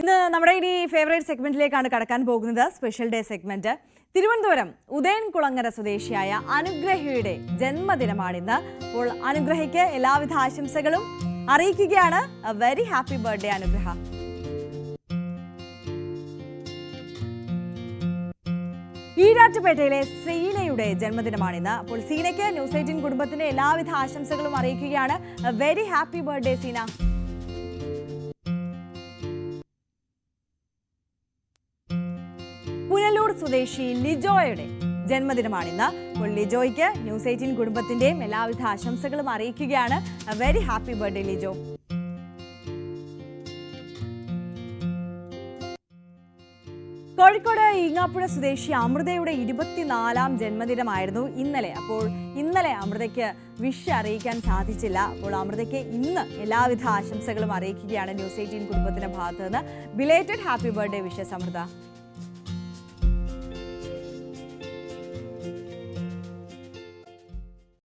ഇന്ന് നമ്മുടെ ഇനി ഫേവറേറ്റ് സെഗ്മെന്റിലേക്കാണ് കടക്കാൻ പോകുന്നത്. Special day segment Thiruvananthapuram Udayan Kulangara സ്വദേശിയായ അനുഗ്രഹയുടെ ജന്മദിനമാണിന്ന് അപ്പോൾ അനുഗ്രഹയ്ക്ക് എല്ലാവിധ ആശംസകളും അറിയിക്കുകയാണ്. വെരി ഹാപ്പി ബർത്ത്ഡേ അനുഗ്രഹ. ഈരാറ്റുപേട്ടയിലെ സീനയുടെ ജന്മദിനമാണിന്ന് അപ്പോൾ സീനയ്ക്ക് ന്യൂസ് എയ്റ്റീൻ കുടുംബത്തിന്റെ എല്ലാവിധ ആശംസകളും അറിയിക്കുകയാണ്. Very happy birthday Seena. Punalur സ്വദേശി ലിജോയുടെ ജന്മദിനമാണിന്ന് അപ്പോൾ ലിജോയ്ക്ക് ന്യൂസ് എയ്റ്റീൻ കുടുംബത്തിന്റെയും എല്ലാവിധ ആശംസകളും അറിയിക്കുകയാണ്. Very happy birthday Lijo. Kozhikode Eengapuzha സ്വദേശി അമൃതയുടെ ഇരുപത്തിനാലാം ജന്മദിനമായിരുന്നു ഇന്നലെ. അപ്പോൾ ഇന്നലെ അമൃതയ്ക്ക് വിഷ് അറിയിക്കാൻ സാധിച്ചില്ല. അപ്പോൾ അമൃതയ്ക്ക് ഇന്ന് എല്ലാവിധ ആശംസകളും അറിയിക്കുകയാണ് ന്യൂസ് എയ്റ്റീൻ കുടുംബത്തിന്റെ ഭാഗത്ത് നിന്ന് belated happy birthday wishes Amrutha.